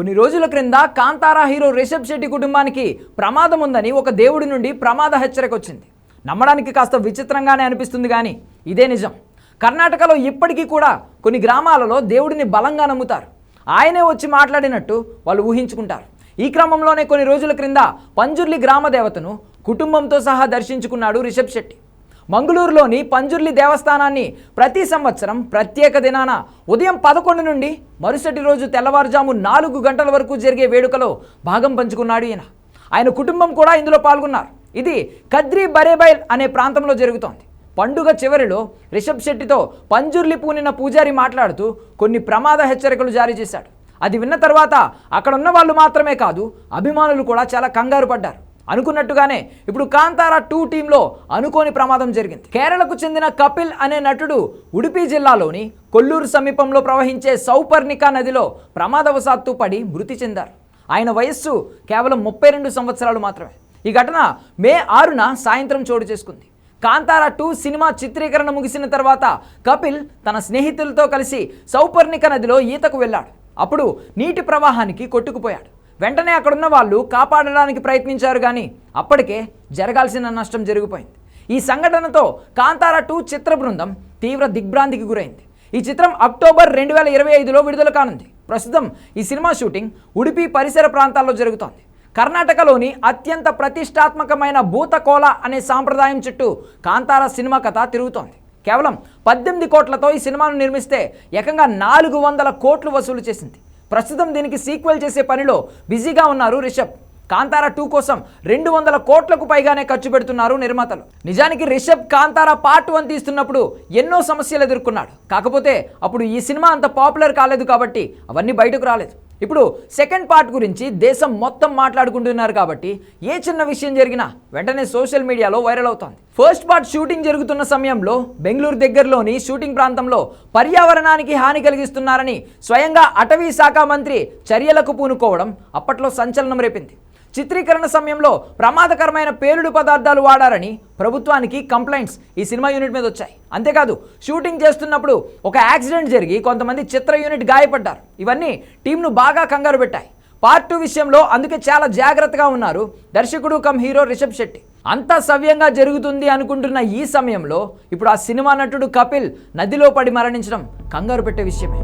కొన్ని రోజుల క్రింద కాంతారా హీరో రిషబ్ శెట్టి కుటుంబానికి ప్రమాదం ఉందని ఒక దేవుడి నుండి ప్రమాద హెచ్చరిక వచ్చింది. నమ్మడానికి కాస్త విచిత్రంగానే అనిపిస్తుంది కానీ ఇదే నిజం. కర్ణాటకలో ఇప్పటికీ కూడా కొన్ని గ్రామాలలో దేవుడిని బలంగా నమ్ముతారు. ఆయనే వచ్చి మాట్లాడినట్టు వాళ్ళు ఊహించుకుంటారు. ఈ క్రమంలోనే కొన్ని రోజుల క్రింద పంజుర్లి గ్రామ దేవతను కుటుంబంతో సహా దర్శించుకున్నాడు రిషబ్ శెట్టి. మంగళూరులోని పంజుర్లి దేవస్థానాన్ని ప్రతి సంవత్సరం ప్రత్యేక దినాన ఉదయం పదకొండు నుండి మరుసటి రోజు తెల్లవారుజాము నాలుగు గంటల వరకు జరిగే వేడుకలో భాగం పంచుకున్నాడు ఈయన. ఆయన కుటుంబం కూడా ఇందులో పాల్గొన్నారు. ఇది కద్రి బరేబైల్ అనే ప్రాంతంలో జరుగుతోంది. పండుగ చివరిలో రిషబ్ శెట్టితో పంజుర్లి పూనిన పూజారి మాట్లాడుతూ కొన్ని ప్రమాద హెచ్చరికలు జారీ చేశాడు. అది విన్న తర్వాత అక్కడ ఉన్న వాళ్ళు మాత్రమే కాదు అభిమానులు కూడా చాలా కంగారు పడ్డారు. అనుకున్నట్టుగానే ఇప్పుడు కాంతారా టూ టీంలో అనుకోని ప్రమాదం జరిగింది. కేరళకు చెందిన కపిల్ అనే నటుడు ఉడిపి జిల్లాలోని కొల్లూరు సమీపంలో ప్రవహించే సౌపర్ణికా నదిలో ప్రమాదవశాత్తు పడి మృతి చెందారు. ఆయన వయస్సు కేవలం ముప్పై రెండు సంవత్సరాలు మాత్రమే. ఈ ఘటన మే ఆరున సాయంత్రం చోటు చేసుకుంది. కాంతారా టూ సినిమా చిత్రీకరణ ముగిసిన తర్వాత కపిల్ తన స్నేహితులతో కలిసి సౌపర్ణిక నదిలో ఈతకు వెళ్ళాడు. అప్పుడు నీటి ప్రవాహానికి కొట్టుకుపోయాడు. వెంటనే అక్కడున్న వాళ్ళు కాపాడడానికి ప్రయత్నించారు కానీ అప్పటికే జరగాల్సిన నష్టం జరిగిపోయింది. ఈ సంఘటనతో కాంతార టూ చిత్ర బృందం తీవ్ర దిగ్భ్రాంతికి గురైంది. ఈ చిత్రం అక్టోబర్ రెండు వేల ఇరవై ఐదులో విడుదల కానుంది. ప్రస్తుతం ఈ సినిమా షూటింగ్ ఉడిపి పరిసర ప్రాంతాల్లో జరుగుతోంది. కర్ణాటకలోని అత్యంత ప్రతిష్టాత్మకమైన భూతకోల అనే సాంప్రదాయం చుట్టూ కాంతార సినిమా కథ తిరుగుతోంది. కేవలం పద్దెనిమిది కోట్లతో ఈ సినిమాను నిర్మిస్తే ఏకంగా నాలుగు వందల కోట్లు వసూలు చేసింది. ప్రస్తుతం దీనికి సీక్వెల్ చేసే పనిలో బిజీగా ఉన్నారు రిషబ్. కాంతారా టూ కోసం రెండు వందల కోట్లకు పైగానే ఖర్చు పెడుతున్నారు నిర్మాతలు. నిజానికి రిషబ్ కాంతారా పార్ట్ వన్ తీస్తున్నప్పుడు ఎన్నో సమస్యలు ఎదుర్కొన్నాడు. కాకపోతే అప్పుడు ఈ సినిమా అంత పాపులర్ కాలేదు కాబట్టి అవన్నీ బయటకు రాలేదు. ఇప్పుడు సెకండ్ పార్ట్ గురించి దేశం మొత్తం మాట్లాడుకుంటున్నారు కాబట్టి ఏ చిన్న విషయం జరిగినా వెంటనే సోషల్ మీడియాలో వైరల్ అవుతోంది. ఫస్ట్ పార్ట్ షూటింగ్ జరుగుతున్న సమయంలో బెంగళూరు దగ్గరలోని షూటింగ్ ప్రాంతంలో పర్యావరణానికి హాని కలిగిస్తున్నారని స్వయంగా అటవీ శాఖ మంత్రి చర్యలకు పూనుకోవడం అప్పట్లో సంచలనం రేపింది. చిత్రీకరణ సమయంలో ప్రమాదకరమైన పేలుడు పదార్థాలు వాడారని ప్రభుత్వానికి కంప్లైంట్స్ ఈ సినిమా యూనిట్ మీద వచ్చాయి. అంతేకాదు షూటింగ్ చేస్తున్నప్పుడు ఒక యాక్సిడెంట్ జరిగి కొంతమంది చిత్ర యూనిట్ గాయపడ్డారు. ఇవన్నీ టీంను బాగా కంగారు పెట్టాయి. పార్ట్ టూ విషయంలో అందుకే చాలా జాగ్రత్తగా ఉన్నారు దర్శకుడు కమ్ హీరో రిషబ్ శెట్టి. అంతా సవ్యంగా జరుగుతుంది అనుకుంటున్న ఈ సమయంలో ఇప్పుడు ఆ సినిమా నటుడు కపిల్ నదిలో పడి మరణించడం కంగారు పెట్టే విషయమే.